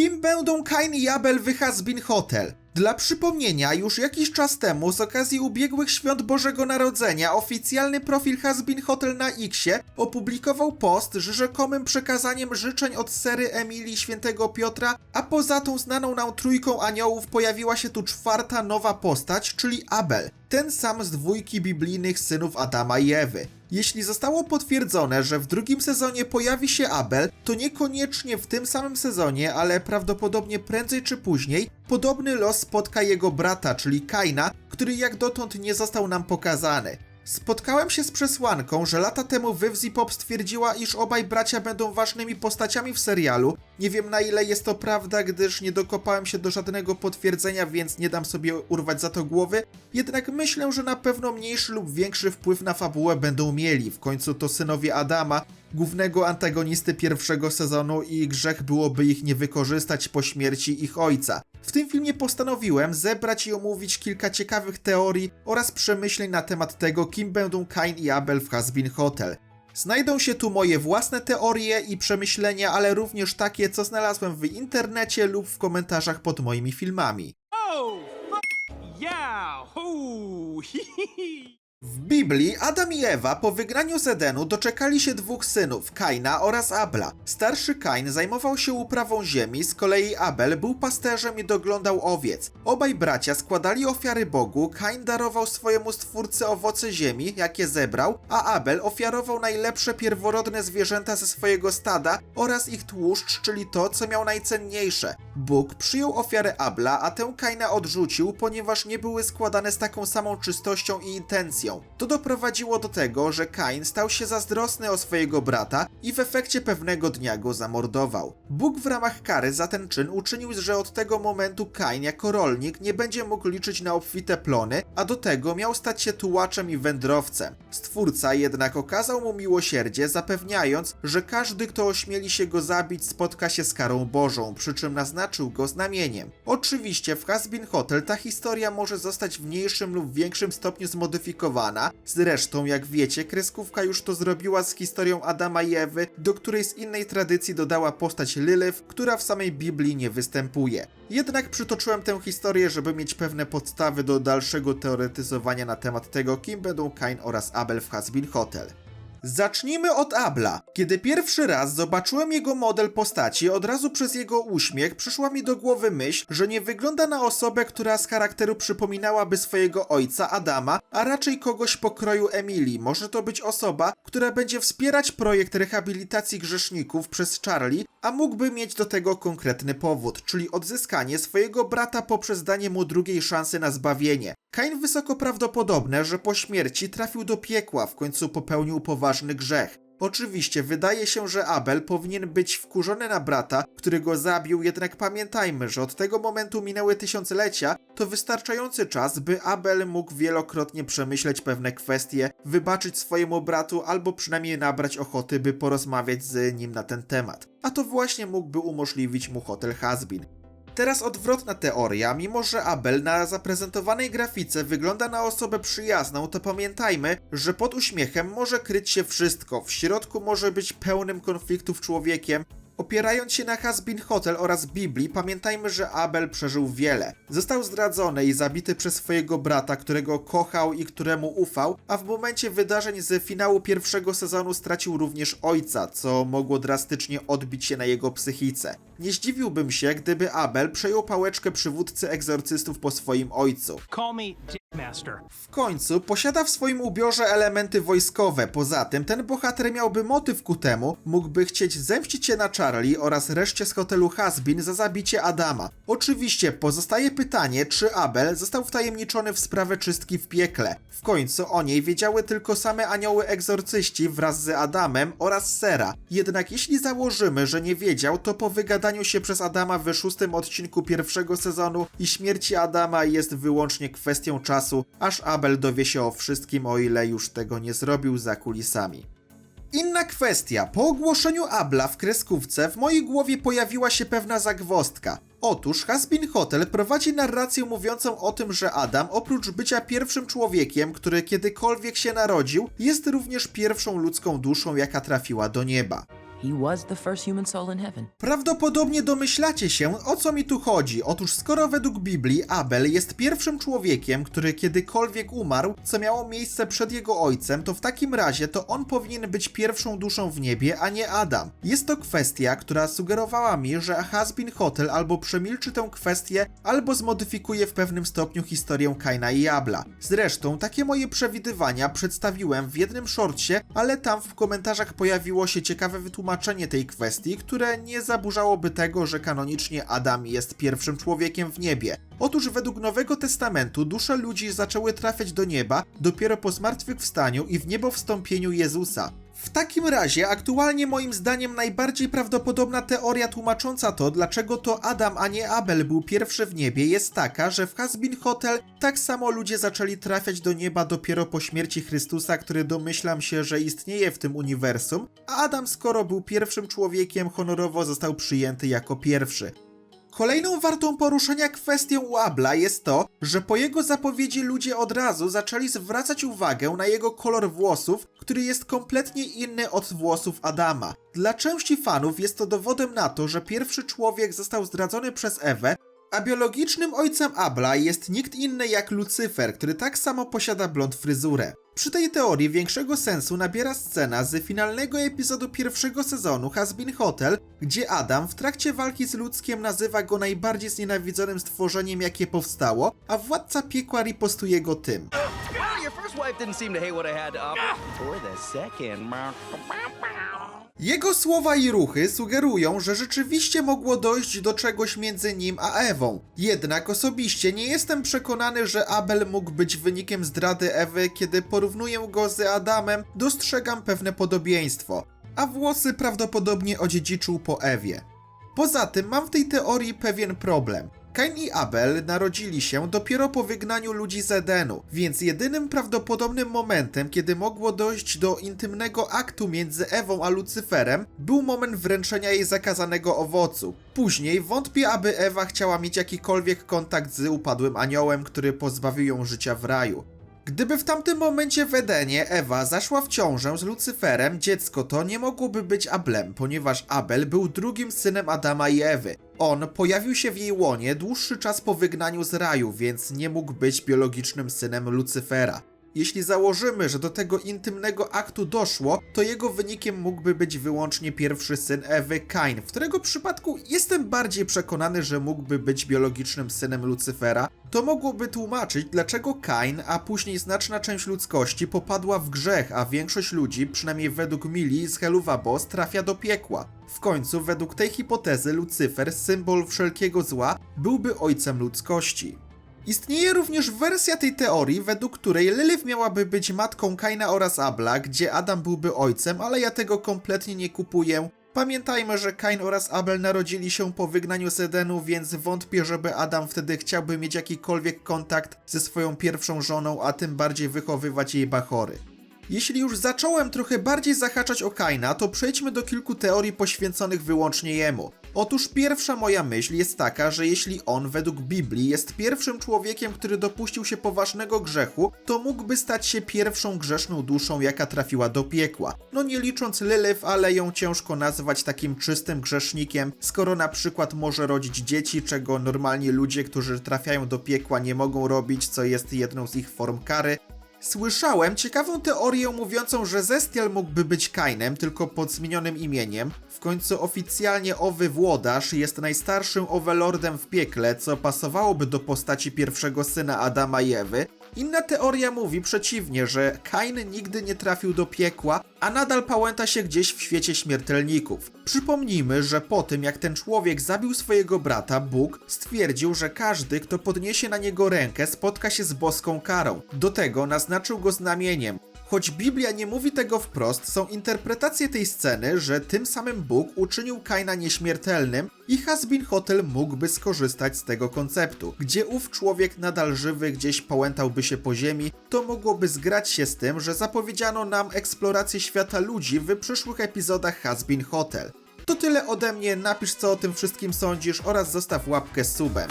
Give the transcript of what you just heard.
Kim będą Kain i Abel w Hasbin Hotel? Dla przypomnienia, już jakiś czas temu z okazji ubiegłych świąt Bożego Narodzenia oficjalny profil Hasbin Hotel na Xie opublikował post, że rzekomym przekazaniem życzeń od sery Emilii Świętego Piotra, a poza tą znaną nam trójką aniołów pojawiła się tu czwarta nowa postać, czyli Abel. Ten sam z dwójki biblijnych synów Adama i Ewy. Jeśli zostało potwierdzone, że w drugim sezonie pojawi się Abel, to niekoniecznie w tym samym sezonie, ale prawdopodobnie prędzej czy później, podobny los spotka jego brata, czyli Kaina, który jak dotąd nie został nam pokazany. Spotkałem się z przesłanką, że lata temu Wywzi Pop stwierdziła, iż obaj bracia będą ważnymi postaciami w serialu. Nie wiem na ile jest to prawda, gdyż nie dokopałem się do żadnego potwierdzenia, więc nie dam sobie urwać za to głowy. Jednak myślę, że na pewno mniejszy lub większy wpływ na fabułę będą mieli. W końcu to synowie Adama, głównego antagonisty pierwszego sezonu i grzech byłoby ich nie wykorzystać po śmierci ich ojca. W tym filmie postanowiłem zebrać i omówić kilka ciekawych teorii oraz przemyśleń na temat tego, kim będą Kain i Abel w Hasbin Hotel. Znajdą się tu moje własne teorie i przemyślenia, ale również takie, co znalazłem w internecie lub w komentarzach pod moimi filmami. Oh! W Biblii Adam i Ewa po wygnaniu z Edenu doczekali się dwóch synów, Kaina oraz Abla. Starszy Kain zajmował się uprawą ziemi, z kolei Abel był pasterzem i doglądał owiec. Obaj bracia składali ofiary Bogu, Kain darował swojemu stwórcy owoce ziemi, jakie zebrał, a Abel ofiarował najlepsze pierworodne zwierzęta ze swojego stada oraz ich tłuszcz, czyli to, co miał najcenniejsze. Bóg przyjął ofiarę Abla, a tę Kaina odrzucił, ponieważ nie były składane z taką samą czystością i intencją. To doprowadziło do tego, że Kain stał się zazdrosny o swojego brata i w efekcie pewnego dnia go zamordował. Bóg w ramach kary za ten czyn uczynił, że od tego momentu Kain jako rolnik nie będzie mógł liczyć na obfite plony, a do tego miał stać się tułaczem i wędrowcem. Stwórca jednak okazał mu miłosierdzie, zapewniając, że każdy, kto ośmieli się go zabić, spotka się z karą Bożą, przy czym naznaczył go znamieniem. Oczywiście w Hasbin Hotel ta historia może zostać w mniejszym lub większym stopniu zmodyfikowana, zresztą jak wiecie, kreskówka już to zrobiła z historią Adama i Ewy, do której z innej tradycji dodała postać Lilith, która w samej Biblii nie występuje. Jednak przytoczyłem tę historię, żeby mieć pewne podstawy do dalszego teoretyzowania na temat tego, kim będą Kain oraz Abel w Hasbin Hotel. Zacznijmy od Abla. Kiedy pierwszy raz zobaczyłem jego model postaci, od razu przez jego uśmiech przyszła mi do głowy myśl, że nie wygląda na osobę, która z charakteru przypominałaby swojego ojca Adama, a raczej kogoś pokroju Emilii. Może to być osoba, która będzie wspierać projekt rehabilitacji grzeszników przez Charlie, a mógłby mieć do tego konkretny powód, czyli odzyskanie swojego brata poprzez danie mu drugiej szansy na zbawienie. Kain wysoko prawdopodobne, że po śmierci trafił do piekła, w końcu popełnił poważny grzech. Oczywiście wydaje się, że Abel powinien być wkurzony na brata, który go zabił, jednak pamiętajmy, że od tego momentu minęły tysiąclecia, to wystarczający czas, by Abel mógł wielokrotnie przemyśleć pewne kwestie, wybaczyć swojemu bratu albo przynajmniej nabrać ochoty, by porozmawiać z nim na ten temat. A to właśnie mógłby umożliwić mu Hotel Hasbin. Teraz odwrotna teoria, mimo że Abel na zaprezentowanej grafice wygląda na osobę przyjazną, to pamiętajmy, że pod uśmiechem może kryć się wszystko, w środku może być pełnym konfliktów człowiekiem. Opierając się na Hasbin Hotel oraz Biblii, pamiętajmy, że Abel przeżył wiele. Został zdradzony i zabity przez swojego brata, którego kochał i któremu ufał, a w momencie wydarzeń z finału pierwszego sezonu stracił również ojca, co mogło drastycznie odbić się na jego psychice. Nie zdziwiłbym się, gdyby Abel przejął pałeczkę przywódcy egzorcystów po swoim ojcu. W końcu posiada w swoim ubiorze elementy wojskowe. Poza tym ten bohater miałby motyw ku temu, mógłby chcieć zemścić się na Charlie oraz reszcie z hotelu Hasbin za zabicie Adama. Oczywiście pozostaje pytanie, czy Abel został wtajemniczony w sprawę czystki w piekle. W końcu o niej wiedziały tylko same anioły egzorcyści wraz z Adamem oraz Sera. Jednak jeśli założymy, że nie wiedział, to po wygadaniu się przez Adama w szóstym odcinku pierwszego sezonu i śmierci Adama jest wyłącznie kwestią czasu, aż Abel dowie się o wszystkim, o ile już tego nie zrobił za kulisami. Inna kwestia. Po ogłoszeniu Abla w kreskówce w mojej głowie pojawiła się pewna zagwostka. Otóż Hasbin Hotel prowadzi narrację mówiącą o tym, że Adam, oprócz bycia pierwszym człowiekiem, który kiedykolwiek się narodził, jest również pierwszą ludzką duszą, jaka trafiła do nieba. He was the first human soul in heaven. Prawdopodobnie domyślacie się, o co mi tu chodzi. Otóż skoro według Biblii Abel jest pierwszym człowiekiem, który kiedykolwiek umarł, co miało miejsce przed jego ojcem, to w takim razie to on powinien być pierwszą duszą w niebie, a nie Adam. Jest to kwestia, która sugerowała mi, że Hasbin Hotel albo przemilczy tę kwestię, albo zmodyfikuje w pewnym stopniu historię Kaina i Abla. Zresztą takie moje przewidywania przedstawiłem w jednym shortcie, ale tam w komentarzach pojawiło się ciekawe wytłumaczenie tej kwestii, które nie zaburzałoby tego, że kanonicznie Adam jest pierwszym człowiekiem w niebie. Otóż według Nowego Testamentu dusze ludzi zaczęły trafiać do nieba dopiero po zmartwychwstaniu i w niebo wstąpieniu Jezusa. W takim razie aktualnie moim zdaniem najbardziej prawdopodobna teoria tłumacząca to, dlaczego to Adam, a nie Abel był pierwszy w niebie, jest taka, że w Hasbin Hotel tak samo ludzie zaczęli trafiać do nieba dopiero po śmierci Chrystusa, który domyślam się, że istnieje w tym uniwersum, a Adam skoro był pierwszym człowiekiem, honorowo został przyjęty jako pierwszy. Kolejną wartą poruszenia kwestią Łabla jest to, że po jego zapowiedzi ludzie od razu zaczęli zwracać uwagę na jego kolor włosów, który jest kompletnie inny od włosów Adama. Dla części fanów jest to dowodem na to, że pierwszy człowiek został zdradzony przez Ewę, a biologicznym ojcem Abla jest nikt inny jak Lucyfer, który tak samo posiada blond fryzurę. Przy tej teorii większego sensu nabiera scena z finalnego epizodu pierwszego sezonu Hasbin Hotel, gdzie Adam w trakcie walki z ludzkiem nazywa go najbardziej znienawidzonym stworzeniem jakie powstało, a władca piekła ripostuje go tym. Well, your first wife didn't seem to hate what I had to offer. Or the second. Jego słowa i ruchy sugerują, że rzeczywiście mogło dojść do czegoś między nim a Ewą. Jednak osobiście nie jestem przekonany, że Abel mógł być wynikiem zdrady Ewy, kiedy porównuję go z Adamem, dostrzegam pewne podobieństwo, a włosy prawdopodobnie odziedziczył po Ewie. Poza tym mam w tej teorii pewien problem. Kain i Abel narodzili się dopiero po wygnaniu ludzi z Edenu, więc jedynym prawdopodobnym momentem, kiedy mogło dojść do intymnego aktu między Ewą a Lucyferem, był moment wręczenia jej zakazanego owocu. Później wątpię, aby Ewa chciała mieć jakikolwiek kontakt z upadłym aniołem, który pozbawił ją życia w raju. Gdyby w tamtym momencie w Edenie Ewa zaszła w ciążę z Lucyferem, dziecko to nie mogłoby być Ablem, ponieważ Abel był drugim synem Adama i Ewy. On pojawił się w jej łonie dłuższy czas po wygnaniu z raju, więc nie mógł być biologicznym synem Lucyfera. Jeśli założymy, że do tego intymnego aktu doszło, to jego wynikiem mógłby być wyłącznie pierwszy syn Ewy, Kain, w którego przypadku jestem bardziej przekonany, że mógłby być biologicznym synem Lucyfera. To mogłoby tłumaczyć, dlaczego Kain, a później znaczna część ludzkości popadła w grzech, a większość ludzi, przynajmniej według Mili z Helluva trafia do piekła. W końcu, według tej hipotezy, Lucyfer, symbol wszelkiego zła, byłby ojcem ludzkości. Istnieje również wersja tej teorii, według której Lilith miałaby być matką Kaina oraz Abla, gdzie Adam byłby ojcem, ale ja tego kompletnie nie kupuję. Pamiętajmy, że Kain oraz Abel narodzili się po wygnaniu z Edenu, więc wątpię, żeby Adam wtedy chciałby mieć jakikolwiek kontakt ze swoją pierwszą żoną, a tym bardziej wychowywać jej bachory. Jeśli już zacząłem trochę bardziej zahaczać o Kaina, to przejdźmy do kilku teorii poświęconych wyłącznie jemu. Otóż pierwsza moja myśl jest taka, że jeśli on według Biblii jest pierwszym człowiekiem, który dopuścił się poważnego grzechu, to mógłby stać się pierwszą grzeszną duszą, jaka trafiła do piekła. No nie licząc Lilith, ale ją ciężko nazwać takim czystym grzesznikiem, skoro na przykład może rodzić dzieci, czego normalnie ludzie, którzy trafiają do piekła nie mogą robić, co jest jedną z ich form kary. Słyszałem ciekawą teorię mówiącą, że Zestial mógłby być Kainem, tylko pod zmienionym imieniem. W końcu oficjalnie owy włodarz jest najstarszym overlordem w piekle, co pasowałoby do postaci pierwszego syna Adama i Ewy. Inna teoria mówi przeciwnie, że Kain nigdy nie trafił do piekła, a nadal pałęta się gdzieś w świecie śmiertelników. Przypomnijmy, że po tym jak ten człowiek zabił swojego brata, Bóg stwierdził, że każdy, kto podniesie na niego rękę, spotka się z boską karą. Do tego naznaczył go znamieniem. Choć Biblia nie mówi tego wprost, są interpretacje tej sceny, że tym samym Bóg uczynił Kaina nieśmiertelnym i Hasbin Hotel mógłby skorzystać z tego konceptu. Gdzie ów człowiek nadal żywy gdzieś połętałby się po ziemi, to mogłoby zgrać się z tym, że zapowiedziano nam eksplorację świata ludzi w przyszłych epizodach Hasbin Hotel. To tyle ode mnie, napisz co o tym wszystkim sądzisz oraz zostaw łapkę subem.